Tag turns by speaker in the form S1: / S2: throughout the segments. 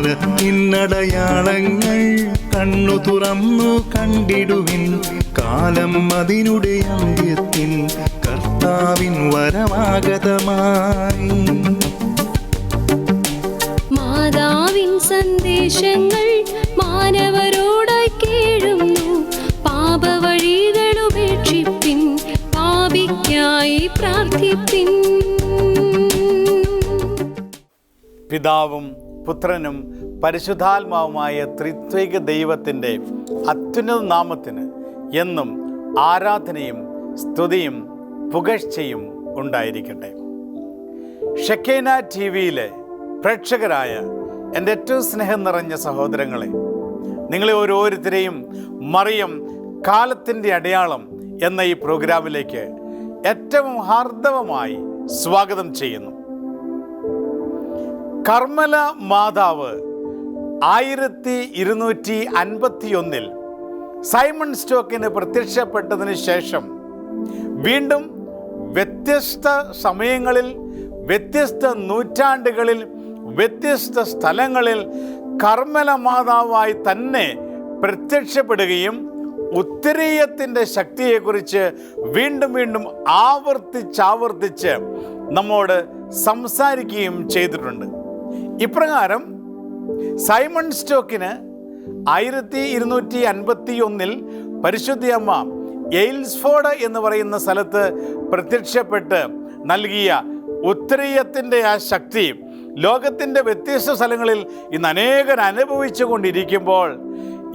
S1: കാലത്തിനടയാളങ്ങൾ കണ്ണു തുറന്നു കണ്ടിടുവിൻ കാലം അതിനുടെ അന്ത്യത്തിൽ കർത്താവിൻ വരമാഗതമായി
S2: മാതാവിൻ സന്ദേശങ്ങൾ മാനവരോട് കേഴുന്നു. പാപവഴികൾ ഉപേക്ഷിപ്പിൻ പാപിക്കായി പ്രാർത്ഥിപ്പിൻ.
S3: പിതാവും പുത്രനും പരിശുദ്ധാത്മാവുമായ ത്രിത്വിക ദൈവത്തിന്റെ അത്യുന്നത നാമത്തിന് എന്നും ആരാധനയും സ്തുതിയും പുകഴ്ചയും ഉണ്ടായിരിക്കട്ടെ. ഷെക്കേന ടി വിയിലെ പ്രേക്ഷകരായ എന്റെ ഏറ്റവും സ്നേഹം നിറഞ്ഞ സഹോദരങ്ങളെ നിങ്ങളെ ഓരോരുത്തരെയും മറിയം കാലത്തിന്റെ അടയാളം എന്ന ഈ പ്രോഗ്രാമിലേക്ക് ഏറ്റവും ഹാർദവമായി സ്വാഗതം ചെയ്യുന്നു. കർമ്മല മാതാവ് ആയിരത്തി ഇരുന്നൂറ്റി അൻപത്തി ഒന്നിൽ സൈമൺ സ്റ്റോക്കിന് പ്രത്യക്ഷപ്പെട്ടതിന് ശേഷം വീണ്ടും വ്യത്യസ്ത സമയങ്ങളിൽ വ്യത്യസ്ത നൂറ്റാണ്ടുകളിൽ വ്യത്യസ്ത സ്ഥലങ്ങളിൽ കർമ്മല മാതാവായി തന്നെ പ്രത്യക്ഷപ്പെടുകയും ഉത്തരീയത്തിന്റെ ശക്തിയെക്കുറിച്ച് വീണ്ടും വീണ്ടും ആവർത്തിച്ചാവർത്തിച്ച് നമ്മോട് സംസാരിക്കുകയും ചെയ്തിട്ടുണ്ട്. ഇപ്രകാരം സൈമൺ സ്റ്റോക്കിന് ആയിരത്തി ഇരുന്നൂറ്റി അൻപത്തി ഒന്നിൽ പരിശുദ്ധിയമ്മ എയിൽസ്ഫോർഡ് എന്ന് പറയുന്ന സ്ഥലത്ത് പ്രത്യക്ഷപ്പെട്ട് നൽകിയ ഉത്തരീയത്തിന്റെ ആ ശക്തി ലോകത്തിന്റെ വ്യത്യസ്ത സ്ഥലങ്ങളിൽ ഇന്ന് അനേകർ അനുഭവിച്ചു കൊണ്ടിരിക്കുമ്പോൾ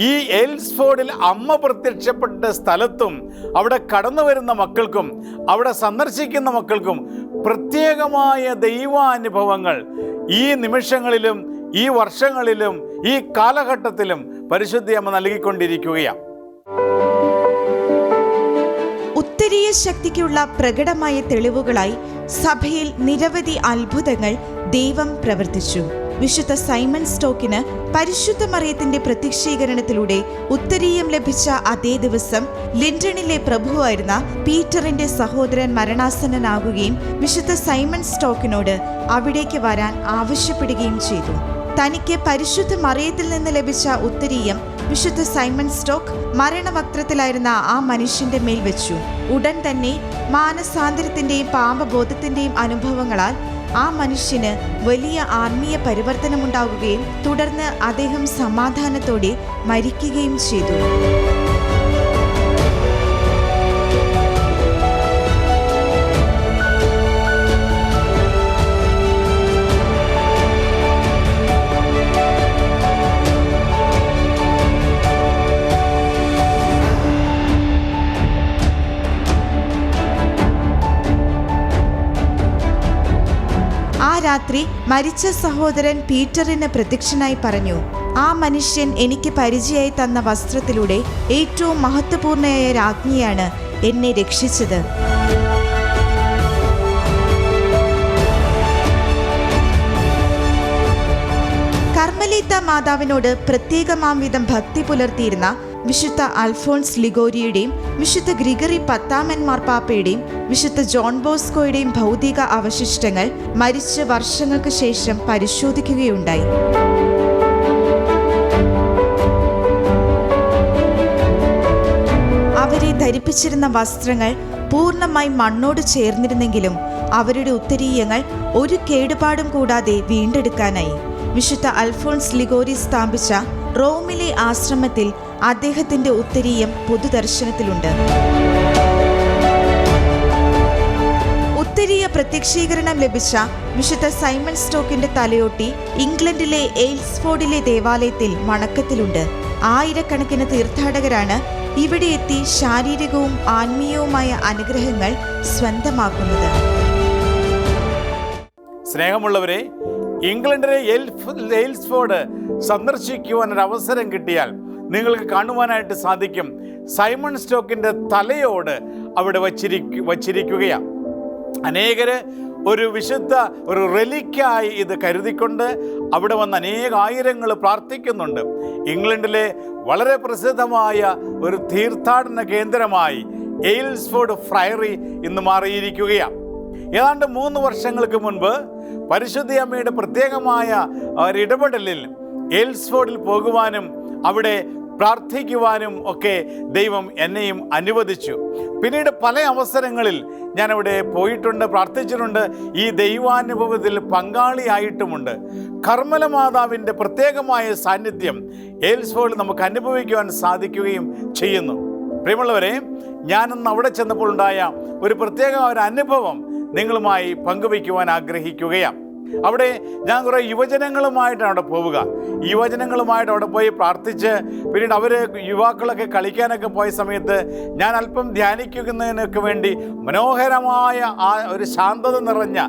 S3: ഈ എയിൽസ്ഫോർഡിൽ അമ്മ പ്രത്യക്ഷപ്പെട്ട സ്ഥലത്തും അവിടെ കടന്നു വരുന്ന മക്കൾക്കും അവിടെ സന്ദർശിക്കുന്ന മക്കൾക്കും പ്രത്യേകമായ ദൈവാനുഭവങ്ങൾ ഈ നിമിഷങ്ങളിലും ഈ വർഷങ്ങളിലും ഈ കാലഘട്ടത്തിലും പരിശുദ്ധിയമ്മ നൽകിക്കൊണ്ടിരിക്കുകയാണ്.
S4: ഉത്തരീയ ശക്തിക്കുള്ള പ്രകടമായ തെളിവുകളായി സഭയിൽ നിരവധി അത്ഭുതങ്ങൾ ദൈവം പ്രവർത്തിച്ചു. വിശുദ്ധ സൈമൺ സ്റ്റോക്കിന് പരിശുദ്ധ മറിയത്തിന്റെ പ്രത്യക്ഷീകരണത്തിലൂടെ ഉത്തരീയം ലഭിച്ച അതേ ദിവസം ലിൻഡണിലെ പ്രഭുവായിരുന്ന പീറ്ററിന്റെ സഹോദരൻ മരണാസന്നനാകുകയും വിശുദ്ധ സൈമൺ സ്റ്റോക്കിനോട് അവിടേക്ക് വരാൻ ആവശ്യപ്പെടുകയും ചെയ്തു. തനിക്ക് പരിശുദ്ധ മറിയത്തിൽ നിന്ന് ലഭിച്ച ഉത്തരീയം വിശുദ്ധ സൈമൺ സ്റ്റോക്ക് മരണവക്രത്തിലായിരുന്ന ആ മനുഷ്യന്റെ മേൽ വെച്ചു. ഉടൻ തന്നെ മാനസാന്തരത്തിന്റെയും പാമ്പബോധത്തിന്റെയും അനുഭവങ്ങളാൽ ആ മനുഷ്യന് വലിയ ആത്മീയ പരിവർത്തനമുണ്ടാകുകയും തുടർന്ന് അദ്ദേഹം സമാധാനത്തോടെ മരിക്കുകയും ചെയ്തു. രാത്രി മരിച്ച സഹോദരൻ പീറ്ററിന് പ്രത്യക്ഷനായി പറഞ്ഞു ആ മനുഷ്യൻ എനിക്ക് പരിചയമായി തന്ന വസ്ത്രത്തിലൂടെ ഏറ്റവും മഹത്വപൂർണയായ രാജ്ഞിയാണ് എന്നെ രക്ഷിച്ചത്. കർമ്മലീത്ത മാതാവിനോട് പ്രത്യേകമാം വിധം ഭക്തി പുലർത്തിയിരുന്ന വിശുദ്ധ അൽഫോൺസ് ലിഗോരിയുടെയും വിശുദ്ധ ഗ്രിഗറി പത്താമൻ മാർപ്പാപ്പയുടെയും വിശുദ്ധ ജോൺ ബോസ്കോയുടെയും ഭൗതിക അവശിഷ്ടങ്ങൾ മരിച്ച വർഷങ്ങൾക്ക് ശേഷം പരിശോധിക്കുകയുണ്ടായി. അവരെ ധരിപ്പിച്ചിരുന്ന വസ്ത്രങ്ങൾ പൂർണമായി മണ്ണോട് ചേർന്നിരുന്നെങ്കിലും അവരുടെ ഉത്തരീയങ്ങൾ ഒരു കേടുപാടും കൂടാതെ വീണ്ടെടുക്കാനായി. വിശുദ്ധ അൽഫോൺസ് ലിഗോരി സ്ഥാപിച്ച റോമിലെ ആശ്രമത്തിൽ അദ്ദേഹത്തിന്റെ ഉത്തരീയം പൊതുദർശനത്തിലുണ്ട്. ഉത്തരീയ പ്രത്യക്ഷീകരണം ലഭിച്ച വിശുദ്ധ സൈമൺ സ്റ്റോക്കിന്റെ തലയോട്ടി ഇംഗ്ലണ്ടിലെ എയിൽസ്ഫോർഡിലെ ദേവാലയത്തിൽ മണക്കത്തിലുണ്ട്. ആയിരക്കണക്കിന് തീർത്ഥാടകരാണ് ഇവിടെ എത്തി ശാരീരികവും ആത്മീയവുമായ അനുഗ്രഹങ്ങൾ സ്വന്തമാക്കുന്നത്.
S3: സ്നേഹമുള്ളവരെ ഇംഗ്ലണ്ടിലെ സന്ദർശിക്കുവാൻ ഒരു അവസരം കിട്ടിയാൽ നിങ്ങൾക്ക് കാണുവാനായിട്ട് സാധിക്കും. സൈമൺ സ്റ്റോക്കിന്റെ തലയോട് അവിടെ വച്ചിരിക്കു വച്ചിരിക്കുകയാണ് അനേകര് ഒരു വിശുദ്ധ ഒരു റെലിക്കായി ഇത് കരുതിക്കൊണ്ട് അവിടെ വന്ന് അനേകായിരങ്ങൾ പ്രാർത്ഥിക്കുന്നുണ്ട്. ഇംഗ്ലണ്ടിലെ വളരെ പ്രസിദ്ധമായ ഒരു തീർത്ഥാടന കേന്ദ്രമായി എയിൽസ്ഫോർഡ് ഫ്രയറി ഇന്ന് മാറിയിരിക്കുകയാണ് ഏതാണ്ട് മൂന്ന് വർഷങ്ങൾക്ക് മുൻപ് പരിശുദ്ധി അമ്മയുടെ പ്രത്യേകമായ ഒരു ഇടപെടലിൽ എൽസ്ഫോർഡിൽ പോകുവാനും അവിടെ പ്രാർത്ഥിക്കുവാനും ഒക്കെ ദൈവം എന്നെയും അനുവദിച്ചു. പിന്നീട് പല അവസരങ്ങളിൽ ഞാൻ അവിടെ പോയിട്ടുണ്ട് പ്രാർത്ഥിച്ചിട്ടുണ്ട്. ഈ ദൈവാനുഭവത്തിൽ പങ്കാളിയായിട്ടുമുണ്ട്. കർമ്മല മാതാവിന്റെ പ്രത്യേകമായ സാന്നിധ്യം ഏൽസോൾ നമുക്ക് അനുഭവിക്കുവാൻ സാധിക്കുകയും ചെയ്യുന്നു. പ്രിയമുള്ളവരെ ഞാനന്ന് അവിടെ ചെന്നപ്പോൾ ഉണ്ടായ ഒരു പ്രത്യേക ഒരു അനുഭവം നിങ്ങളുമായി പങ്കുവയ്ക്കുവാൻ ആഗ്രഹിക്കുകയാണ്. അവിടെ ഞാൻ കുറേ യുവജനങ്ങളുമായിട്ടാണ് അവിടെ പോവുക. യുവജനങ്ങളുമായിട്ട് അവിടെ പോയി പ്രാർത്ഥിച്ച് പിന്നീട് അവർ യുവാക്കളൊക്കെ കളിക്കാനൊക്കെ പോയ സമയത്ത് ഞാൻ അല്പം ധ്യാനിക്കുന്നതിനൊക്കെ വേണ്ടി മനോഹരമായ ആ ഒരു ശാന്തത നിറഞ്ഞ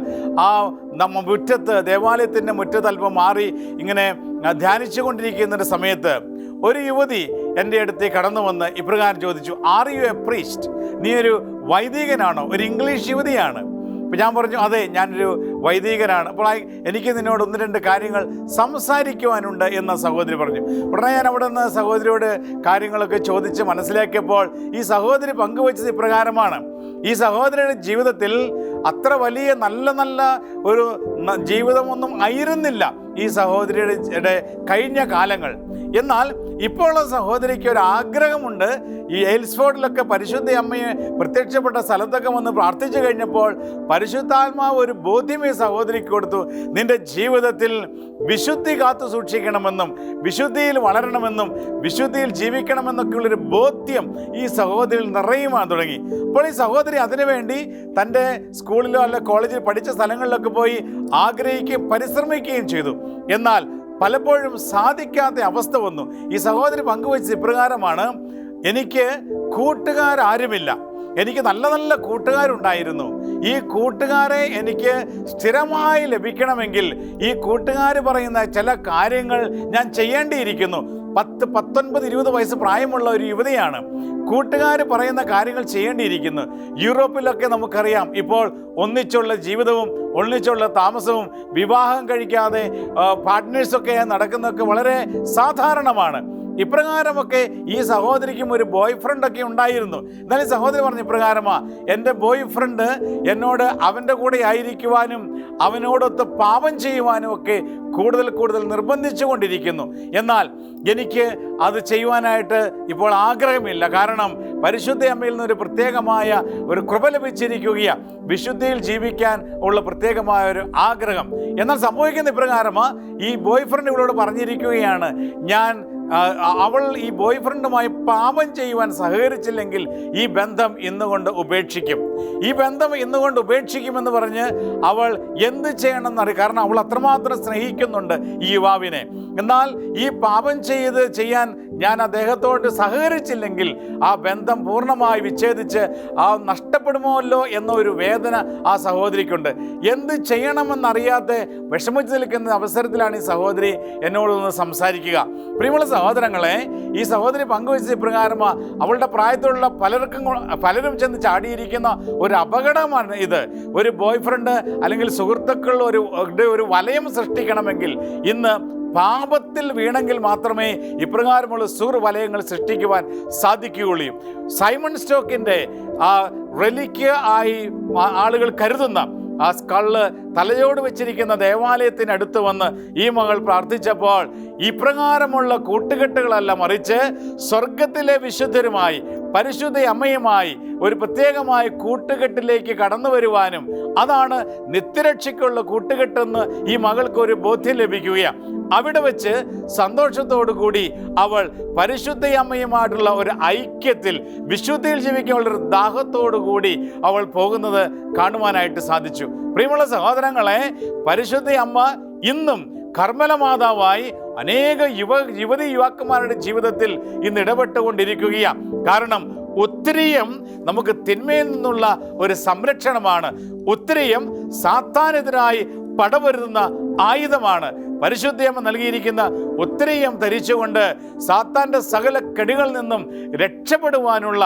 S3: ആ നമ്മ മുറ്റത്ത് ദേവാലയത്തിന്റെ മുറ്റത്ത് അല്പം മാറി ഇങ്ങനെ ധ്യാനിച്ചു കൊണ്ടിരിക്കുന്ന ഒരു സമയത്ത് ഒരു യുവതി എന്റെ അടുത്ത് കടന്നു വന്ന് ഇപ്രകാരം ചോദിച്ചു ആർ യു എ പ്രീസ്റ്റ് നീ ഒരു വൈദികനാണോ? ഒരു ഇംഗ്ലീഷ് യുവതിയാണ്. അപ്പം ഞാൻ പറഞ്ഞു അതെ ഞാനൊരു വൈദികനാണ്. അപ്പോൾ എനിക്ക് നിന്നോട് ഒന്ന് രണ്ട് കാര്യങ്ങൾ സംസാരിക്കുവാനുണ്ട് എന്ന് സഹോദരി പറഞ്ഞു. ഉടനെ ഞാൻ അവിടെ നിന്ന് സഹോദരിയോട് കാര്യങ്ങളൊക്കെ ചോദിച്ച് മനസ്സിലാക്കിയപ്പോൾ ഈ സഹോദരി പങ്കുവച്ചത് ഇപ്രകാരമാണ്. ഈ സഹോദരിയുടെ ജീവിതത്തിൽ അത്ര വലിയ നല്ല നല്ല ഒരു ജീവിതമൊന്നും ആയിരുന്നില്ല ഈ സഹോദരിയുടെ കഴിഞ്ഞ കാലങ്ങൾ. എന്നാൽ ഇപ്പോൾ ഉള്ള സഹോദരിക്ക് ഒരു ആഗ്രഹമുണ്ട്. ഈ എയിൽസ്ഫോർഡിലൊക്കെ പരിശുദ്ധ അമ്മയെ പ്രത്യക്ഷപ്പെട്ട സ്ഥലത്തൊക്കെ വന്ന് പ്രാർത്ഥിച്ചു കഴിഞ്ഞപ്പോൾ പരിശുദ്ധാത്മാവ് ഒരു ബോധ്യം ഈ സഹോദരിക്ക് കൊടുത്തു. നിന്റെ ജീവിതത്തിൽ വിശുദ്ധി കാത്തു സൂക്ഷിക്കണമെന്നും വിശുദ്ധിയിൽ വളരണമെന്നും വിശുദ്ധിയിൽ ജീവിക്കണമെന്നൊക്കെയുള്ളൊരു ബോധ്യം ഈ സഹോദരിയിൽ നിറയുവാൻ തുടങ്ങി. അപ്പോൾ ഈ സഹോദരി അതിനുവേണ്ടി തന്റെ സ്കൂളിലോ അല്ല കോളേജിൽ പഠിച്ച സ്ഥലങ്ങളിലൊക്കെ പോയി ആഗ്രഹിക്കുകയും പരിശ്രമിക്കുകയും ചെയ്തു. എന്നാൽ പലപ്പോഴും സാധിക്കാത്ത അവസ്ഥ വന്നു. ഈ സഹോദരി പങ്കുവച്ചത് ഇപ്രകാരമാണ് എനിക്ക് കൂട്ടുകാരാരുമില്ല. എനിക്ക് നല്ല നല്ല കൂട്ടുകാരുണ്ടായിരുന്നു. ഈ കൂട്ടുകാരെ എനിക്ക് സ്ഥിരമായി ലഭിക്കണമെങ്കിൽ ഈ കൂട്ടുകാർ പറയുന്ന ചില കാര്യങ്ങൾ ഞാൻ ചെയ്യേണ്ടിയിരിക്കുന്നു. പത്ത് പത്തൊൻപത് ഇരുപത് വയസ്സ് പ്രായമുള്ള ഒരു യുവതിയാണ് കൂട്ടുകാർ പറയുന്ന കാര്യങ്ങൾ ചെയ്യേണ്ടിയിരിക്കുന്നു. യൂറോപ്പിലൊക്കെ നമുക്കറിയാം ഇപ്പോൾ ഒന്നിച്ചുള്ള ജീവിതവും ഒന്നിച്ചുള്ള താമസവും വിവാഹം കഴിക്കാതെ പാർട്ട്നേഴ്സൊക്കെ നടക്കുന്നതൊക്കെ വളരെ സാധാരണമാണ്. ഇപ്രകാരമൊക്കെ ഈ സഹോദരിക്കും ഒരു ബോയ് ഫ്രണ്ട് ഒക്കെ ഉണ്ടായിരുന്നു. എന്നാലും സഹോദരി പറഞ്ഞ ഇപ്രകാരമാ എന്റെ ബോയ് ഫ്രണ്ട് എന്നോട് അവന്റെ കൂടെ ആയിരിക്കുവാനും അവനോടൊത്ത് പാപം ചെയ്യുവാനും ഒക്കെ കൂടുതൽ കൂടുതൽ നിർബന്ധിച്ചു കൊണ്ടിരിക്കുന്നു എന്നാൽ എനിക്ക് അത് ചെയ്യുവാനായിട്ട് ഇപ്പോൾ ആഗ്രഹമില്ല. കാരണം പരിശുദ്ധ അമ്മയിൽ നിന്ന് ഒരു പ്രത്യേകമായ ഒരു കൃപ ലഭിച്ചിരിക്കുകയാണ് വിശുദ്ധിയിൽ ജീവിക്കാൻ ഉള്ള പ്രത്യേകമായ ഒരു ആഗ്രഹം. എന്നാൽ സംഭവിക്കുന്ന ഇപ്രകാരമാ ഈ ബോയ് ഫ്രണ്ട് ഇവളോട് പറഞ്ഞിരിക്കുകയാണ് ഞാൻ അവൾ ഈ ബോയ് ഫ്രണ്ടുമായി പാപം ചെയ്യുവാൻ സഹകരിച്ചില്ലെങ്കിൽ ഈ ബന്ധം ഇന്നുകൊണ്ട് ഉപേക്ഷിക്കും. ഈ ബന്ധം ഇന്നുകൊണ്ട് ഉപേക്ഷിക്കുമെന്ന് പറഞ്ഞ് അവൾ എന്ത് ചെയ്യണമെന്നറിയും. കാരണം അവൾ അത്രമാത്രം സ്നേഹിക്കുന്നുണ്ട് ഈ യുവാവിനെ. എന്നാൽ ഈ പാപം ചെയ്ത് ചെയ്യാൻ ഞാൻ അദ്ദേഹത്തോട് സഹകരിച്ചില്ലെങ്കിൽ ആ ബന്ധം പൂർണമായി വിച്ഛേദിച്ച് ആ നഷ്ടപ്പെടുമല്ലോ എന്നൊരു വേദന ആ സഹോദരിക്കുണ്ട്. എന്ത് ചെയ്യണമെന്നറിയാതെ വിഷമിച്ച് നിൽക്കുന്ന അവസരത്തിലാണ് ഈ സഹോദരി എന്നോടൊന്ന് സംസാരിക്കുക. പ്രിയമുള്ള സഹോദരങ്ങളെ ഈ സഹോദരി പങ്കുവച്ച ഇപ്രകാരം അവളുടെ പ്രായത്തിലുള്ള പലർക്കും പലരും ചെന്ന് ചാടിയിരിക്കുന്ന ഒരു അപകടമാണ് ഇത്. ഒരു ബോയ് ഫ്രണ്ട് അല്ലെങ്കിൽ സുഹൃത്തുക്കൾ ഒരു ഒരു വലയം സൃഷ്ടിക്കണമെങ്കിൽ ഇന്ന് പാപത്തിൽ വീണെങ്കിൽ മാത്രമേ ഇപ്രകാരമുള്ള സുർ വലയങ്ങൾ സൃഷ്ടിക്കുവാൻ സാധിക്കുകയുള്ളൂ. സൈമൺ സ്റ്റോക്കിന്റെ ആ റെലിക്ക് ആയി ആളുകൾ കരുതുന്ന ആ സ്കള്ള് തലയോട് വെച്ചിരിക്കുന്ന ദേവാലയത്തിനടുത്ത് വന്ന് ഈ മകൾ പ്രാർത്ഥിച്ചപ്പോൾ ഇപ്രകാരമുള്ള കൂട്ടുകെട്ടുകളല്ല മറിച്ച് സ്വർഗത്തിലെ വിശുദ്ധരുമായി പരിശുദ്ധ അമ്മയുമായി ഒരു പ്രത്യേകമായ കൂട്ടുകെട്ടിലേക്ക് കടന്നു വരുവാനും അതാണ് നിത്യരക്ഷയ്ക്കുള്ള കൂട്ടുകെട്ടെന്ന് ഈ മകൾക്ക് ഒരു ബോധ്യം ലഭിക്കുകയാണ്. അവിടെ വെച്ച് സന്തോഷത്തോടു കൂടി അവൾ പരിശുദ്ധ അമ്മയുമായിട്ടുള്ള ഒരു ഐക്യത്തിൽ വിശുദ്ധിയിൽ ജീവിക്കാനുള്ള ഒരു ദാഹത്തോടു കൂടി അവൾ പോകുന്നത് കാണുവാനായിട്ട് സാധിച്ചു. പ്രിയമുള്ള സഹോദരങ്ങളെ പരിശുദ്ധ അമ്മ ഇന്നും കർമ്മല മാതാവായി അനേക യുവ യുവതി യുവാക്കന്മാരുടെ ജീവിതത്തിൽ ഇന്ന് ഇടപെട്ടുകൊണ്ടിരിക്കുകയാണ്. കാരണം ഒത്തിരിയും നമുക്ക് തിന്മയിൽ നിന്നുള്ള ഒരു സംരക്ഷണമാണ്. ഒത്തിരിയും സാത്താനെതിരായി പടവരുന്ന ആയുധമാണ്. പരിശുദ്ധയമ്മ നൽകിയിരിക്കുന്ന ഒത്തിരിയും ധരിച്ചുകൊണ്ട് സാത്താന്റെ സകല കെടികളിൽ നിന്നും രക്ഷപ്പെടുവാനുള്ള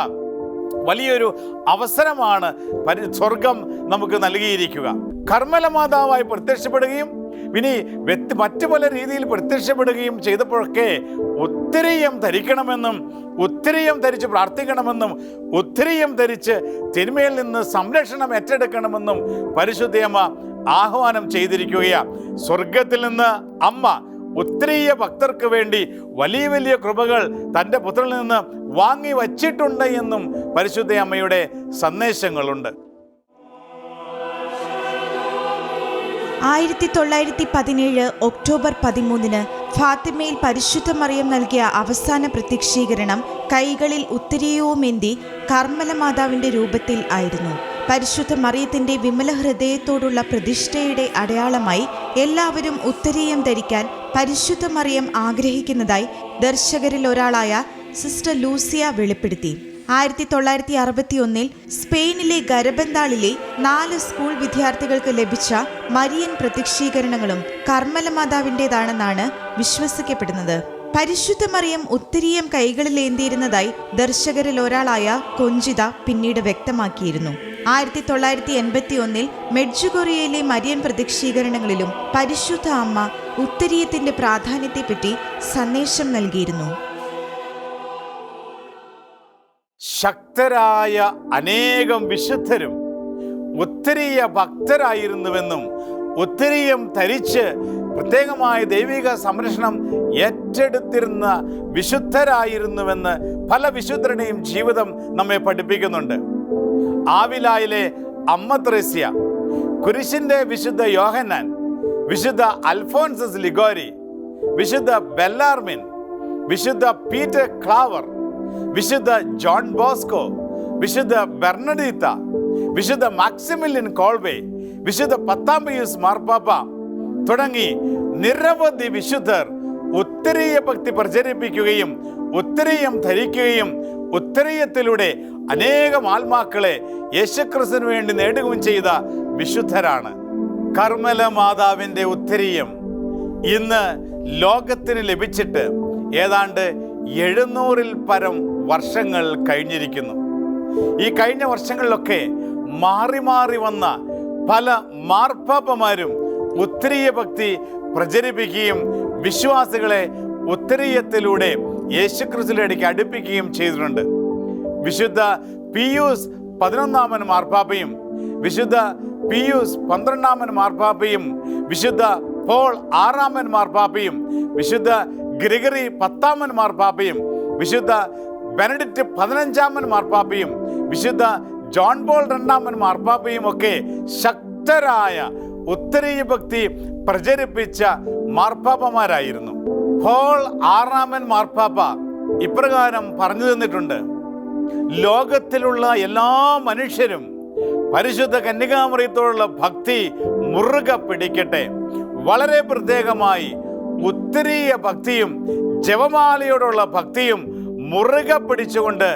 S3: വലിയൊരു അവസരമാണ് പരി സ്വർഗം നമുക്ക് നൽകിയിരിക്കുക. കർമ്മല മാതാവായി പ്രത്യക്ഷപ്പെടുകയും ഇനി വ്യക്തി മറ്റു പല രീതിയിൽ പ്രത്യക്ഷപ്പെടുകയും ചെയ്തപ്പോഴൊക്കെ ഒത്തിരിയും ധരിക്കണമെന്നും ഒത്തിരിയും ധരിച്ച് പ്രാർത്ഥിക്കണമെന്നും ഒത്തിരിയും ധരിച്ച് തിന്മയിൽ നിന്ന് സംരക്ഷണം ഏറ്റെടുക്കണമെന്നും പരിശുദ്ധയമ്മ ആഹ്വാനം ചെയ്തിരിക്കുകയാണ്. സ്വർഗത്തിൽ നിന്ന് അമ്മ ഉത്തരീയ ഭക്തർക്ക് വേണ്ടി വലിയ വലിയ കൃപകൾ തന്റെ പുത്രനിൽ നിന്ന് വാങ്ങി വച്ചിട്ടുണ്ട് എന്നും പരിശുദ്ധ അമ്മയുടെ സന്ദേശങ്ങളുണ്ട്.
S4: ആയിരത്തി തൊള്ളായിരത്തി പതിനേഴ് ഒക്ടോബർ പതിമൂന്നിന് ഫാത്തിമയിൽ പരിശുദ്ധ മറിയം നൽകിയ അവസാന പ്രത്യക്ഷീകരണം കൈകളിൽ ഉത്തരീയവുമേന്തി കർമ്മല മാതാവിന്റെ രൂപത്തിൽ ആയിരുന്നു. പരിശുദ്ധ മറിയത്തിന്റെ വിമല ഹൃദയത്തോടുള്ള പ്രതിഷ്ഠയുടെ അടയാളമായി എല്ലാവരും ഉത്തരീയം ധരിക്കാൻ പരിശുദ്ധ മറിയം ആഗ്രഹിക്കുന്നതായി ദർശകരിൽ ഒരാളായ സിസ്റ്റർ ലൂസിയ വെളിപ്പെടുത്തി. ആയിരത്തി തൊള്ളായിരത്തി അറുപത്തി ഒന്നിൽ സ്പെയിനിലെ ഗരബന്താളിലെ നാല് സ്കൂൾ വിദ്യാർത്ഥികൾക്ക് ലഭിച്ച മരിയൻ പ്രത്യക്ഷീകരണങ്ങളും കർമ്മല മാതാവിന്റെതാണെന്നാണ് വിശ്വസിക്കപ്പെടുന്നത്. പരിശുദ്ധ മറിയം ഉത്തരീയം കൈകളിലേന്തിയിരുന്നതായി ദർശകരിൽ ഒരാളായ കൊഞ്ചിത പിന്നീട് വ്യക്തമാക്കിയിരുന്നു. ആയിരത്തി തൊള്ളായിരത്തി എൺപത്തി ഒന്നിൽ മെഡ്ജുകൊറിയയിലെ മരിയൻ പ്രതിക്ഷീകരണങ്ങളിലും പരിശുദ്ധ അമ്മ ഉത്തരീയത്തിന്റെ പ്രാധാന്യത്തെപ്പറ്റി സന്ദേശം നൽകിയിരുന്നു.
S3: ശക്തരായ അനേകം വിശുദ്ധരും ഉത്തരീയ ഭക്തരായിരുന്നുവെന്നും ഉത്തരീയം ധരിച്ച് പ്രത്യേകമായ ദൈവിക സംരക്ഷണം ഏറ്റെടുത്തിരുന്ന വിശുദ്ധരായിരുന്നുവെന്ന് പല വിശുദ്ധരുടെയും ജീവിതം നമ്മെ പഠിപ്പിക്കുന്നുണ്ട്. ആവിലായിലെ അമ്മ ത്രേസ്യ കുരിശിന്റെ വിശുദ്ധ യോഹന്നാൻ വിശുദ്ധ അൽഫോൻസസ് ലിഗോരി വിശുദ്ധ ബെല്ലാർമിൻ വിശുദ്ധ പീറ്റർ ക്ലാവർ വിശുദ്ധ ജോൺ ബോസ്കോ വിശുദ്ധ ബെർണഡീത്ത വിശുദ്ധ മാക്സിമിലിൻ കോൾവേ വിശുദ്ധ പത്താംബിയൂസ് മാർപ്പാപ്പ തുടങ്ങി നിരവധി വിശുദ്ധർ ഉത്തരീയ ഭക്തി പ്രചരിപ്പിക്കുകയും ഉത്തരീയം ധരിക്കുകയും ഉത്തരീയത്തിലൂടെ അനേകം ആത്മാക്കളെ യേശുക്രിസ്തുവിന് വേണ്ടി നേടുകയും ചെയ്ത വിശുദ്ധരാണ്. കർമ്മല മാതാവിന്റെ ഉത്തരീയം ഇന്ന് ലോകത്തിന് ലഭിച്ചിട്ട് ഏതാണ്ട് എഴുന്നൂറിൽ പരം വർഷങ്ങൾ കഴിഞ്ഞിരിക്കുന്നു. ഈ കഴിഞ്ഞ വർഷങ്ങളിലൊക്കെ മാറി മാറി വന്ന പല മാർപ്പാപ്പമാരും ഉത്തരീയ ഭക്തി പ്രചരിപ്പിക്കുകയും വിശ്വാസികളെ ഉത്തരീയത്തിലൂടെ യേശുക്രിസ്തുവിലേക്ക് അടുപ്പിക്കുകയും ചെയ്തിട്ടുണ്ട്. വിശുദ്ധ പിയൂസ് പതിനൊന്നാമൻ മാർപ്പാപ്പയും വിശുദ്ധ പിയൂസ് പന്ത്രണ്ടാമൻ മാർപ്പാപ്പയും വിശുദ്ധ പോൾ ആറാമൻ മാർപ്പാപ്പയും വിശുദ്ധ ഗ്രിഗറി പത്താമൻ മാർപ്പാപ്പയും വിശുദ്ധ ബെനഡിക്റ്റ് പതിനഞ്ചാമൻ മാർപ്പാപ്പയും വിശുദ്ധ ജോൺ പോൾ രണ്ടാമൻ മാർപ്പാപ്പയും ഒക്കെ ശക്തരായ ഉത്തരീയ ഭക്തി പ്രചരിപ്പിച്ച മാർപ്പാപ്പമാരായിരുന്നു പോൾ ആറാമൻ മാർപ്പാപ്പ ഇപ്രകാരം പറഞ്ഞു തന്നിട്ടുണ്ട്. ലോകത്തിലുള്ള എല്ലാ മനുഷ്യരും പരിശുദ്ധ കന്യകാമറിയത്തോടുള്ള ഭക്തി മുറുകെ പിടിക്കട്ടെ. വളരെ പ്രത്യേകമായി ഉത്തരീയ ഭക്തിയും ജപമാലയോടുള്ള ഭക്തിയും മുറുകെ പിടിച്ചുകൊണ്ട്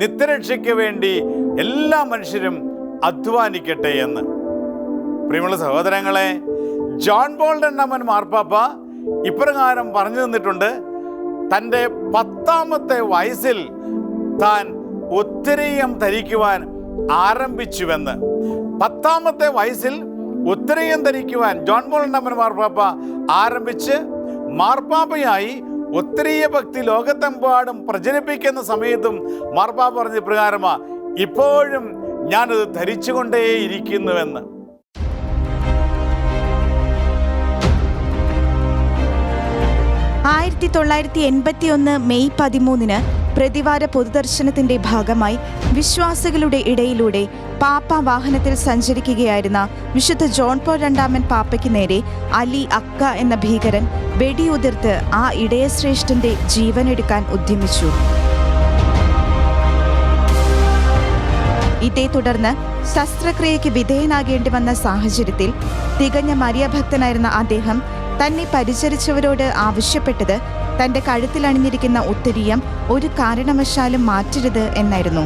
S3: നിത്യരക്ഷയ്ക്ക് വേണ്ടി എല്ലാ മനുഷ്യരും അധ്വാനിക്കട്ടെ എന്ന്. പ്രിയമുള്ള സഹോദരങ്ങളെ ജോൺ ബോൾഡൻ രണ്ടാമൻ മാർപ്പാപ്പ ഇപ്രകാരം പറഞ്ഞു തന്നിട്ടുണ്ട് തന്റെ പത്താമത്തെ വയസ്സിൽ താൻ ഉത്തരീയം ധരിക്കുവാൻ ആരംഭിച്ചുവെന്ന്. പത്താമത്തെ വയസ്സിൽ ഉത്തരീയം ധരിക്കുവാൻ ജോൺ മോളണ്ടമ്മൻ മാർപ്പാപ്പ ആരംഭിച്ച് മാർപ്പാപ്പയായി ഉത്തരീയ ഭക്തി ലോകത്തെമ്പാടും പ്രചരിപ്പിക്കുന്ന സമയത്തും മാർപ്പാപ്പ പറഞ്ഞ പ്രകാരമാ ഇപ്പോഴും ഞാനത് ധരിച്ചുകൊണ്ടേയിരിക്കുന്നുവെന്ന്.
S4: ആയിരത്തി തൊള്ളായിരത്തി എൺപത്തി ഒന്ന് മെയ് പതിമൂന്നിന് പ്രതിവാര പൊതുദർശനത്തിന്റെ ഭാഗമായി വിശ്വാസികളുടെ ഇടയിലൂടെ പാപ്പ വാഹനത്തിൽ സഞ്ചരിക്കുകയായിരുന്ന വിശുദ്ധ ജോൺ പോൾ രണ്ടാമൻ പാപ്പയ്ക്ക് നേരെ അലി അക്ക എന്ന ഭീകരൻ വെടിയുതിർത്ത് ആ ഇടയശ്രേഷ്ഠന്റെ ജീവനെടുക്കാൻ ഉദ്യമിച്ചു. ഇതേ തുടർന്ന് ശസ്ത്രക്രിയയ്ക്ക് വിധേയനാകേണ്ടി വന്ന സാഹചര്യത്തിൽ തികഞ്ഞ മരിയഭക്തനായിരുന്ന അദ്ദേഹം തന്നെ പരിചരിച്ചവരോട് ആവശ്യപ്പെട്ടത് തന്റെ കഴുത്തിൽ അണിഞ്ഞിരിക്കുന്ന ഉത്തരീയം ഒരു കാരണവശാലും മാറ്റരുത് എന്നായിരുന്നു.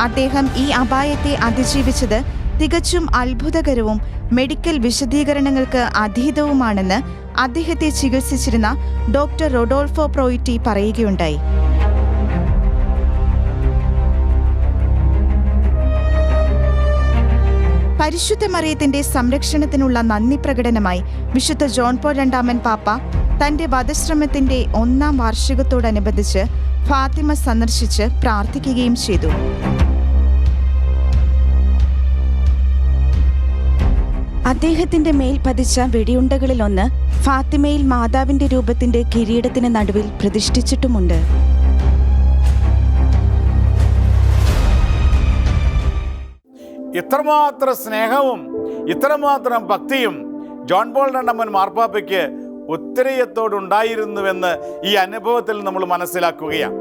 S4: അദ്ദേഹം ഈ അപായത്തെ അതിജീവിച്ചത് തികച്ചും അത്ഭുതകരവും മെഡിക്കൽ വിശദീകരണങ്ങൾക്ക് അതീതവുമാണെന്ന് അദ്ദേഹത്തെ ചികിത്സിച്ചിരുന്ന ഡോക്ടർ റൊഡോൾഫോ പ്രോയിറ്റി പറയുകയുണ്ടായി. പരിശുദ്ധ മറിയത്തിന്റെ സംരക്ഷണത്തിനുള്ള നന്ദി പ്രകടനമായി വിശുദ്ധ ജോൺ പോൾ രണ്ടാമൻ പാപ്പ തന്റെ വധശ്രമത്തിന്റെ ഒന്നാം വാർഷികത്തോടനുബന്ധിച്ച് ഫാത്തിമ സന്ദർശിച്ച് പ്രാർത്ഥിക്കുകയും ചെയ്തു.
S5: അദ്ദേഹത്തിന്റെ മേൽ പതിച്ച വെടിയുണ്ടകളിലൊന്ന് ഫാത്തിമയിൽ മാതാവിന്റെ രൂപത്തിന്റെ കിരീടത്തിന് നടുവിൽ പ്രതിഷ്ഠിച്ചിട്ടുമുണ്ട്.
S3: ഇത്രമാത്രം സ്നേഹവും ഇത്രമാത്രം ഭക്തിയും ജോൺ പോൾ രണ്ടമ്മൻ മാർപ്പാപ്പയ്ക്ക് ഉത്തരയത്തോടുണ്ടായിരുന്നുവെന്ന് ഈ അനുഭവത്തിൽ നമ്മൾ മനസ്സിലാക്കുകയാണ്.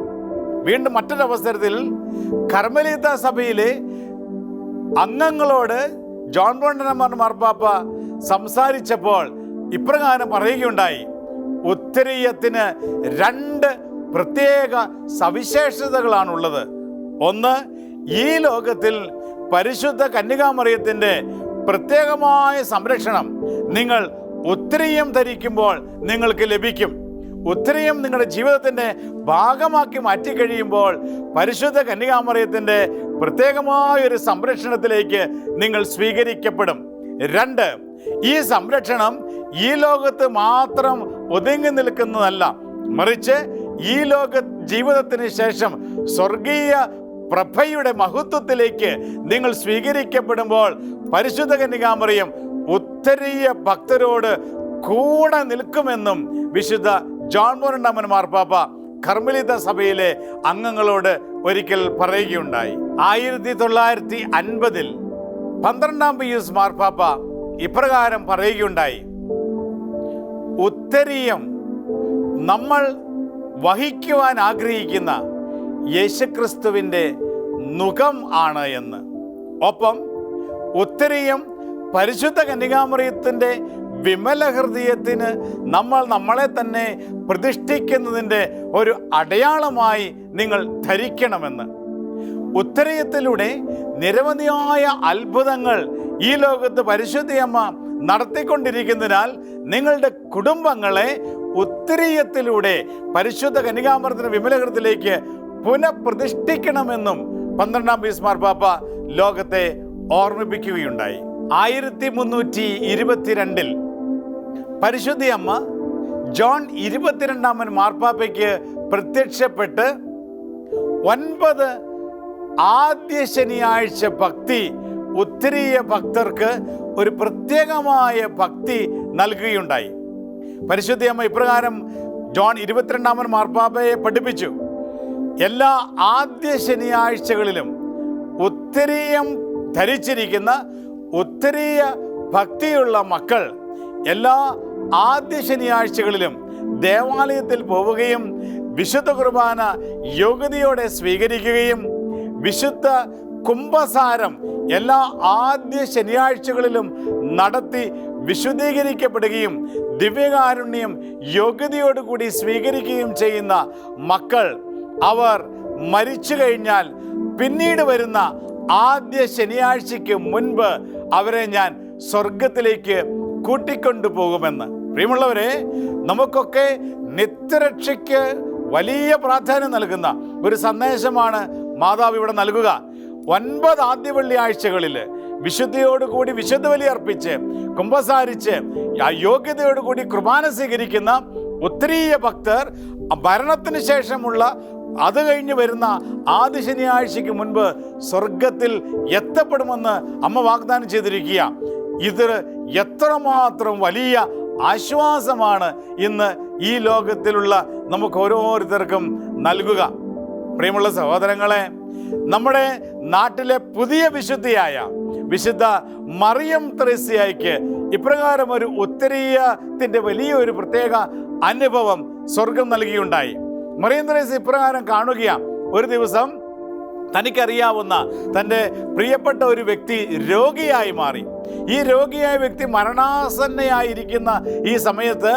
S3: വീണ്ടും മറ്റൊരവസരത്തിൽ കർമ്മലീത സഭയിലെ അംഗങ്ങളോട് ജോൺ പോൾ മാർപ്പാപ്പ സംസാരിച്ചപ്പോൾ ഇപ്രകാരം പറയുകയുണ്ടായി. ഉത്തരീയത്തിന് രണ്ട് പ്രത്യേക സവിശേഷതകളാണുള്ളത്. ഒന്ന് ഈ ലോകത്തിൽ പരിശുദ്ധ കന്യകാമറിയത്തിന്റെ പ്രത്യേകമായ സംരക്ഷണം. നിങ്ങൾ ഉത്തരീയം ധരിക്കുമ്പോൾ നിങ്ങൾക്ക് ലഭിക്കും. ഉത്തരീയം നിങ്ങളുടെ ജീവിതത്തിന്റെ ഭാഗമാക്കി മാറ്റിക്കഴിയുമ്പോൾ പരിശുദ്ധ കന്യകാമറിയത്തിന്റെ പ്രത്യേകമായ ഒരു സംരക്ഷണത്തിലേക്ക് നിങ്ങൾ സ്വീകരിക്കപ്പെടും. രണ്ട് ഈ സംരക്ഷണം ഈ ലോകത്ത് മാത്രം ഒതുങ്ങി നിൽക്കുന്നതല്ല. മറിച്ച് ഈ ലോക ജീവിതത്തിന് ശേഷം സ്വർഗീയ പ്രഭയുടെ മഹത്വത്തിലേക്ക് നിങ്ങൾ സ്വീകരിക്കപ്പെടുമ്പോൾ പരിശുദ്ധ കന്യകാമറിയം ഉത്തരീയ ഭക്തരോട് കൂടെ നിൽക്കുമെന്നും വിശുദ്ധ ജോൺ മോരണ്ടമ്മൻ മാർപ്പാപ്പ കർമ്മലിത സഭയിലെ അംഗങ്ങളോട് ഒരിക്കൽ പറയുകയുണ്ടായി. ആയിരത്തി തൊള്ളായിരത്തി അൻപതിൽ പന്ത്രണ്ടാം പിയൂസ് മാർപ്പാപ്പ ഇപ്രകാരം പറയുകയുണ്ടായി. ഉത്തരീയം നമ്മൾ വഹിക്കുവാൻ ആഗ്രഹിക്കുന്ന യേശുക്രിസ്തുവിന്റെ മുഖം ആണ് എന്ന്. ഒപ്പം ഉത്തരീയം പരിശുദ്ധ കന്യകാമറിയത്തിന്റെ വിമല ഹൃദയത്തിന് നമ്മൾ നമ്മളെ തന്നെ പ്രതിഷ്ഠിക്കുന്നതിന്റെ ഒരു അടയാളമായി നിങ്ങൾ ധരിക്കണമെന്ന്. ഉത്തരയത്തിലൂടെ നിരവധിയായ അത്ഭുതങ്ങൾ ഈ ലോകത്ത് പരിശുദ്ധിയമ്മ നടത്തിക്കൊണ്ടിരിക്കുന്നതിനാൽ നിങ്ങളുടെ കുടുംബങ്ങളെ ഉത്തരീയത്തിലൂടെ പരിശുദ്ധ കനികാമൃതത്തിന് വിമലകൃത്തിലേക്ക് പുനഃപ്രതിഷ്ഠിക്കണമെന്നും പന്ത്രണ്ടാം ബീസ്മാർ പാപ്പ ലോകത്തെ ഓർമ്മിപ്പിക്കുകയുണ്ടായി. ആയിരത്തി മുന്നൂറ്റി ഇരുപത്തിരണ്ടിൽ പരിശുദ്ധിയമ്മ ജോൺ ഇരുപത്തിരണ്ടാമൻ മാർപ്പാപ്പയ്ക്ക് പ്രത്യക്ഷപ്പെട്ട് ഒൻപത് ആദ്യ ശനിയാഴ്ച ഭക്തി ഉത്തരീയ ഭക്തർക്ക് ഒരു പ്രത്യേകമായ ഭക്തി നൽകുകയുണ്ടായി. പരിശുദ്ധിയമ്മ ഇപ്രകാരം ജോൺ ഇരുപത്തിരണ്ടാമൻ മാർപ്പാപ്പയെ പഠിപ്പിച്ചു. എല്ലാ ആദ്യ ശനിയാഴ്ചകളിലും ഉത്തരീയം ധരിച്ചിരിക്കുന്ന ഉത്തരീയ ഭക്തിയുള്ള മക്കൾ എല്ലാ ആദ്യ ശനിയാഴ്ചകളിലും ദേവാലയത്തിൽ പോവുകയും വിശുദ്ധ കുർബാന യോഗ്യതയോടെ സ്വീകരിക്കുകയും വിശുദ്ധ കുംഭസാരം എല്ലാ ആദ്യ ശനിയാഴ്ചകളിലും നടത്തി വിശുദ്ധീകരിക്കപ്പെടുകയും ദിവ്യകാരുണ്യം യോഗ്യതയോടുകൂടി സ്വീകരിക്കുകയും ചെയ്യുന്ന മക്കൾ അവർ മരിച്ചു കഴിഞ്ഞാൽ പിന്നീട് വരുന്ന ആദ്യ ശനിയാഴ്ചയ്ക്ക് മുൻപ് അവരെ ഞാൻ സ്വർഗത്തിലേക്ക് കൂട്ടിക്കൊണ്ടു പോകുമെന്ന് പ്രിയമുള്ളവരെ നമുക്കൊക്കെ നിത്യരക്ഷയ്ക്ക് വലിയ പ്രാധാന്യം നൽകുന്ന ഒരു സന്ദേശമാണ് മാതാവ് ഇവിടെ നൽകുക. ഒൻപത് ആദ്യ വെള്ളിയാഴ്ചകളിൽ വിശുദ്ധിയോടുകൂടി വിശുദ്ധ ബലി അർപ്പിച്ച് കുംഭസാരിച്ച് യോഗ്യതയോടുകൂടി കുർബാന സ്വീകരിക്കുന്ന ഒത്തിരിയ ഭക്തർ മരണത്തിന് ശേഷമുള്ള അത് കഴിഞ്ഞ് വരുന്ന ആദ്യ ശനിയാഴ്ചയ്ക്ക് മുൻപ് സ്വർഗത്തിൽ എത്തപ്പെടുമെന്ന് അമ്മ വാഗ്ദാനം ചെയ്തിരിക്കുക. ഇത് എത്രമാത്രം വലിയ ആശ്വാസമാണ് ഇന്ന് ഈ ലോകത്തിലുള്ള നമുക്ക് ഓരോരുത്തർക്കും നൽകുക. പ്രിയമുള്ള സഹോദരങ്ങളെ നമ്മുടെ നാട്ടിലെ പുതിയ വിശുദ്ധിയായ വിശുദ്ധ മറിയം ത്രേസ്യായിക്ക് ഇപ്രകാരം ഒരു ഉത്തരീയത്തിന്റെ വലിയൊരു പ്രത്യേക അനുഭവം സ്വർഗം നൽകിയുണ്ടായി. മറിയം ത്രേസ്യ ഇപ്രകാരം കാണുകയാണ്. ഒരു ദിവസം തനിക്കറിയാവുന്ന തന്റെ പ്രിയപ്പെട്ട ഒരു വ്യക്തി രോഗിയായി മാറി. ഈ രോഗിയായ വ്യക്തി മരണാസന്നയായിരിക്കുന്ന ഈ സമയത്ത്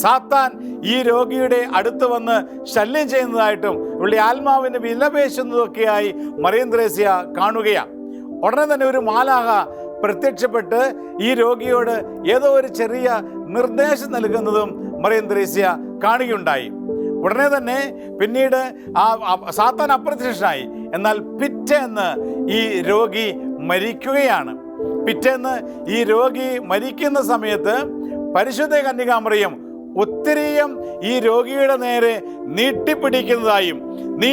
S3: സാത്താൻ ഈ രോഗിയുടെ അടുത്ത് വന്ന് ശല്യം ചെയ്യുന്നതായിട്ടും ഇവിടെ ആത്മാവിന് വിലപേശുന്നതൊക്കെയായി മറിയം ത്രേസ്യ കാണുകയാണ്. ഉടനെ തന്നെ ഒരു മാലാഹ പ്രത്യക്ഷപ്പെട്ട് ഈ രോഗിയോട് ഏതോ ഒരു ചെറിയ നിർദ്ദേശം നൽകുന്നതും മറിയം ത്രേസ്യ കാണുകയുണ്ടായി. ഉടനെ തന്നെ പിന്നീട് ആ സാത്താൻ അപ്രത്യക്ഷനായി. എന്നാൽ പിറ്റേന്ന് ഈ രോഗി മരിക്കുകയാണ്. പിറ്റേന്ന് ഈ രോഗി മരിക്കുന്ന സമയത്ത് പരിശുദ്ധ കന്യകാമറിയും ഒത്തിരിയും ഈ രോഗിയുടെ നേരെ നീട്ടിപ്പിടിക്കുന്നതായും നീ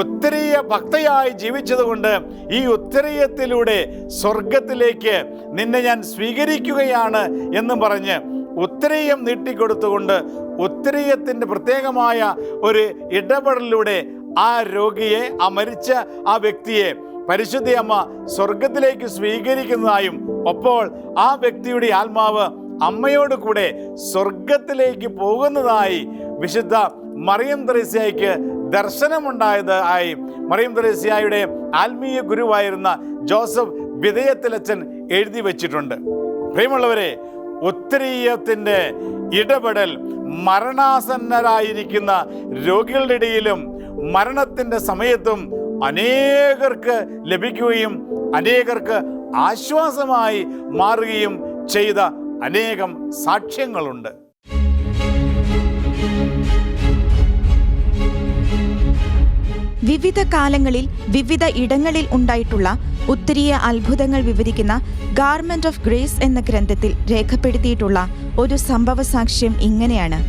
S3: ഒത്തിരിയ ഭക്തയായി ജീവിച്ചതുകൊണ്ട് ഈ ഉത്തരീയത്തിലൂടെ സ്വർഗത്തിലേക്ക് നിന്നെ ഞാൻ സ്വീകരിക്കുകയാണ് എന്നും പറഞ്ഞ് ഉത്തരീയം നീട്ടിക്കൊടുത്തുകൊണ്ട് ഉത്തരീയത്തിന്റെ പ്രത്യേകമായ ഒരു ഇടപെടലിലൂടെ ആ രോഗിയെ ആ മരിച്ച ആ വ്യക്തിയെ പരിശുദ്ധി അമ്മ സ്വർഗത്തിലേക്ക് സ്വീകരിക്കുന്നതായും അപ്പോൾ ആ വ്യക്തിയുടെ ആത്മാവ് അമ്മയോട് കൂടെ സ്വർഗത്തിലേക്ക് പോകുന്നതായി വിശുദ്ധ മറിയം ത്രേസ്യയ്ക്ക് ദർശനമുണ്ടായത് ആയി. മറിയം ത്രേസ്യയുടെ ആത്മീയ ഗുരുവായിരുന്ന ജോസഫ് വിധേയത്തിലച്ചൻ എഴുതി വച്ചിട്ടുണ്ട്. പ്രിയമുള്ളവരെ ഉത്തരീയത്തിന്റെ ഇടപെടൽ മരണാസന്നരായിരിക്കുന്ന രോഗികളുടെ ഇടയിലും മരണത്തിന്റെ സമയത്തും അനേകർക്ക് ലഭിക്കുകയും അനേകർക്ക് ആശ്വാസമായി മാറുകയും ചെയ്ത അനേകം സാക്ഷ്യങ്ങളുണ്ട്.
S4: വിവിധ കാലങ്ങളിൽ വിവിധ ഇടങ്ങളിൽ ഉണ്ടായിട്ടുള്ള ഉത്തരീയ അത്ഭുതങ്ങൾ വിവരിക്കുന്ന ഗാർമെന്റ് ഓഫ് ഗ്രേസ് എന്ന ഗ്രന്ഥത്തിൽ രേഖപ്പെടുത്തിയിട്ടുള്ള ഒരു സംഭവ സാക്ഷ്യം ഇങ്ങനെയാണ്.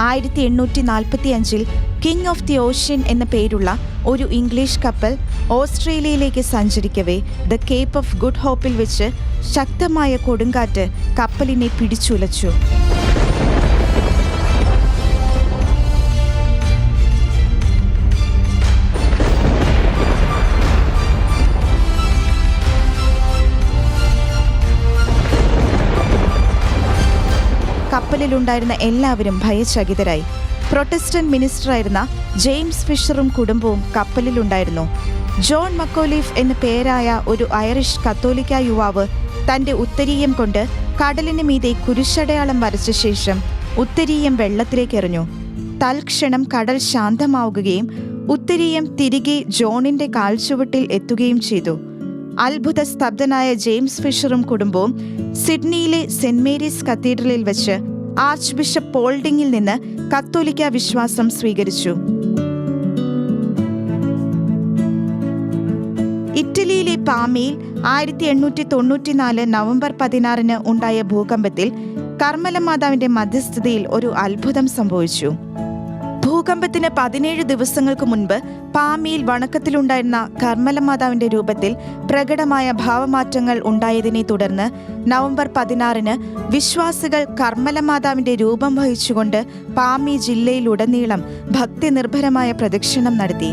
S4: ആയിരത്തി എണ്ണൂറ്റി നാൽപ്പത്തി അഞ്ചിൽ കിങ് ഓഫ് ദി ഓഷ്യൻ എന്ന പേരുള്ള ഒരു ഇംഗ്ലീഷ് കപ്പൽ ഓസ്ട്രേലിയയിലേക്ക് സഞ്ചരിക്കവേ ദ കേപ്പ് ഓഫ് ഗുഡ് ഹോപ്പിൽ വെച്ച് ശക്തമായ കൊടുങ്കാറ്റ് കപ്പലിനെ പിടിച്ചുലച്ചു. കപ്പലിലുണ്ടായിരുന്ന എല്ലാവരും ഭയചകിതരായി. പ്രൊട്ടസ്റ്റന്റ് മിനിസ്റ്ററായിരുന്ന ജെയിംസ് ഫിഷറും കുടുംബവും കപ്പലിലുണ്ടായിരുന്നു. ജോൺ മക്കോലീഫ് എന്ന പേരായ ഒരു ഐറിഷ് കത്തോലിക്ക യുവാവ് തന്റെ ഉത്തരീയം കൊണ്ട് കടലിന് മീതെ കുരിശടയാളം വരച്ച ശേഷം ഉത്തരീയം വെള്ളത്തിലേക്ക് എറിഞ്ഞു തൽക്ഷണം കടൽ ശാന്തമാവുകയും ഉത്തരീയം തിരികെ ജോണിന്റെ കാൽച്ചുവട്ടിൽ എത്തുകയും ചെയ്തു. അത്ഭുത സ്തബ്ധനായ ജെയിംസ് ഫിഷറും കുടുംബവും സിഡ്നിയിലെ സെന്റ് മേരീസ് കത്തീഡ്രലിൽ വെച്ച് ആർച്ച് ബിഷപ്പ് പോൾഡിങ്ങിൽ നിന്ന് കത്തോലിക്ക വിശ്വാസം സ്വീകരിച്ചു. ഇറ്റലിയിലെ പാമയിൽ ആയിരത്തി എണ്ണൂറ്റി തൊണ്ണൂറ്റിനാല് നവംബർ പതിനാറിന് ഉണ്ടായ ഭൂകമ്പത്തിൽ കർമ്മല മാതാവിന്റെ മധ്യസ്ഥതയിൽ ഒരു അത്ഭുതം സംഭവിച്ചു. ഭൂകമ്പത്തിന് പതിനേഴ് ദിവസങ്ങൾക്ക് മുൻപ് പാമിയിൽ വണക്കത്തിലുണ്ടായിരുന്ന കർമ്മല മാതാവിന്റെ രൂപത്തിൽ പ്രകടമായ ഭാവമാറ്റങ്ങൾ ഉണ്ടായതിനെ തുടർന്ന് നവംബർ പതിനാറിന് വിശ്വാസികൾ കർമ്മല മാതാവിന്റെ രൂപം വഹിച്ചുകൊണ്ട് പാമി ജില്ലയിലുടനീളം ഭക്തി നിർഭരമായ പ്രദക്ഷിണം നടത്തി.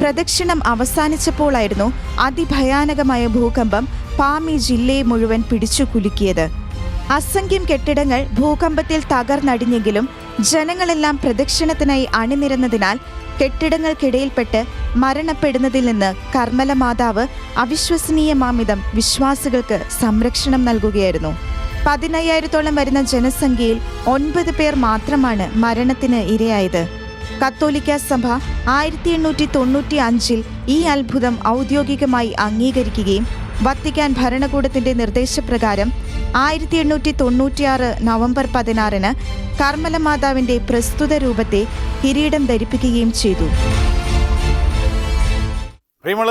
S4: പ്രദക്ഷിണം അവസാനിച്ചപ്പോഴായിരുന്നു അതിഭയാനകമായ ഭൂകമ്പം പാമി ജില്ലയെ മുഴുവൻ പിടിച്ചു കുലുക്കിയത് അസംഖ്യം കെട്ടിടങ്ങൾ ഭൂകമ്പത്തിൽ തകർന്നടിഞ്ഞെങ്കിലും ജനങ്ങളെല്ലാം പ്രദക്ഷിണത്തിനായി അണിനിരന്നതിനാൽ കെട്ടിടങ്ങൾക്കിടയിൽപ്പെട്ട് മരണപ്പെടുന്നതിൽ നിന്ന് കർമ്മല മാതാവ് അവിശ്വസനീയമാമിതം വിശ്വാസികൾക്ക് സംരക്ഷണം നൽകുകയായിരുന്നു. പതിനയ്യായിരത്തോളം വരുന്ന ജനസംഖ്യയിൽ ഒൻപത് പേർ മാത്രമാണ് മരണത്തിന് ഇരയായത്. കത്തോലിക്ക സഭ ആയിരത്തി എണ്ണൂറ്റി തൊണ്ണൂറ്റി അഞ്ചിൽ ഈ അത്ഭുതം ഔദ്യോഗികമായി അംഗീകരിക്കുകയും വത്തിക്കാൻ ഭരണകൂടത്തിന്റെ നിർദ്ദേശപ്രകാരം ആയിരത്തി എണ്ണൂറ്റി തൊണ്ണൂറ്റിയാറ് നവംബർ പതിനാറിന് കർമ്മല മാതാവിന്റെ പ്രസ്തുത രൂപത്തെ കിരീടം ധരിപ്പിക്കുകയും ചെയ്തു.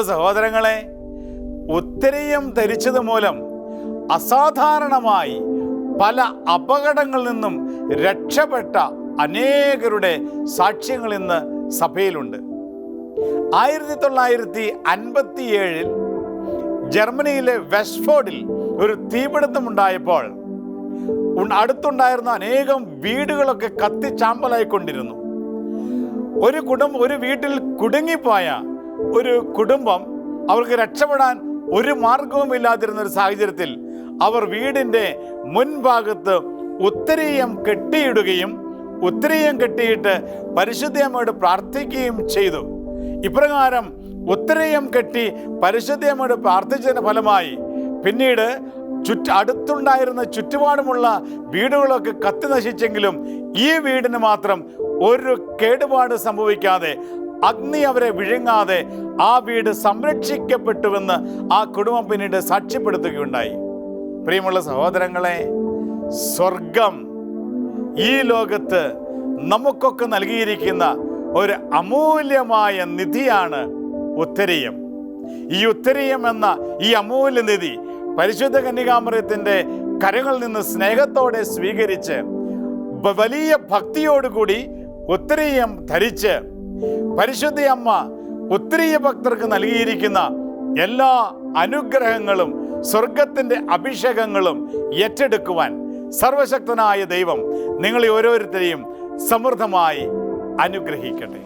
S3: സഹോദരങ്ങളെ ഉത്തരീയം ധരിച്ചത് മൂലം അസാധാരണമായി പല അപകടങ്ങളിൽ നിന്നും രക്ഷപ്പെട്ട അനേകരുടെ സാക്ഷ്യങ്ങൾ ഇന്ന് സഭയിലുണ്ട്. ആയിരത്തി തൊള്ളായിരത്തി അൻപത്തിയേഴിൽ ജർമ്മനിയിലെ വെസ്റ്റ്ഫോർഡിൽ ഒരു തീപിടുത്തമുണ്ടായപ്പോൾ അടുത്തുണ്ടായിരുന്ന അനേകം വീടുകളൊക്കെ കത്തിച്ചാമ്പലായിക്കൊണ്ടിരുന്നു. ഒരു കുടുംബം ഒരു വീട്ടിൽ കുടുങ്ങിപ്പോയ ഒരു കുടുംബം അവർക്ക് രക്ഷപ്പെടാൻ ഒരു മാർഗവുമില്ലാതിരുന്ന ഒരു സാഹചര്യത്തിൽ അവർ വീടിന്റെ മുൻഭാഗത്ത് ഉത്തരീയം കെട്ടിയിടുകയും ഉത്തരീയം കെട്ടിയിട്ട് പരിശുദ്ധയമ്മയോട് പ്രാർത്ഥിക്കുകയും ചെയ്തു. ഇപ്രകാരം ഉത്തരീയം കെട്ടി പരിശുദ്ധയമ്മയോട് പ്രാർത്ഥിച്ചതിന് ഫലമായി പിന്നീട് ചുറ്റ അടുത്തുണ്ടായിരുന്ന ചുറ്റുപാടുമുള്ള വീടുകളൊക്കെ കത്തി നശിച്ചെങ്കിലും ഈ വീടിന് മാത്രം ഒരു കേടുപാട് സംഭവിക്കാതെ അഗ്നി അവരെ വിഴുങ്ങാതെ ആ വീട് സംരക്ഷിക്കപ്പെട്ടുവെന്ന് ആ കുടുംബം പിന്നീട് സാക്ഷ്യപ്പെടുത്തുകയുണ്ടായി. പ്രിയമുള്ള സഹോദരങ്ങളെ സ്വർഗം ഈ ലോകത്ത് നമുക്കൊക്കെ നൽകിയിരിക്കുന്ന ഒരു അമൂല്യമായ നിധിയാണ് ഉത്തരീയം. ഈ ഉത്തരീയം എന്ന ഈ അമൂല്യ നിധി പരിശുദ്ധ കന്യകാമൃത്തിന്റെ കരങ്ങളിൽ നിന്ന് സ്നേഹത്തോടെ സ്വീകരിച്ച് വലിയ ഭക്തിയോടുകൂടി ഉത്തരീയം ധരിച്ച് പരിശുദ്ധ അമ്മ ഉത്തരീയ ഭക്തർക്ക് നൽകിയിരിക്കുന്ന എല്ലാ അനുഗ്രഹങ്ങളും സ്വർഗത്തിന്റെ അഭിഷേകങ്ങളും ഏറ്റെടുക്കുവാൻ സർവശക്തനായ ദൈവം നിങ്ങളെ ഓരോരുത്തരെയും സമൃദ്ധമായി അനുഗ്രഹിക്കട്ടെ.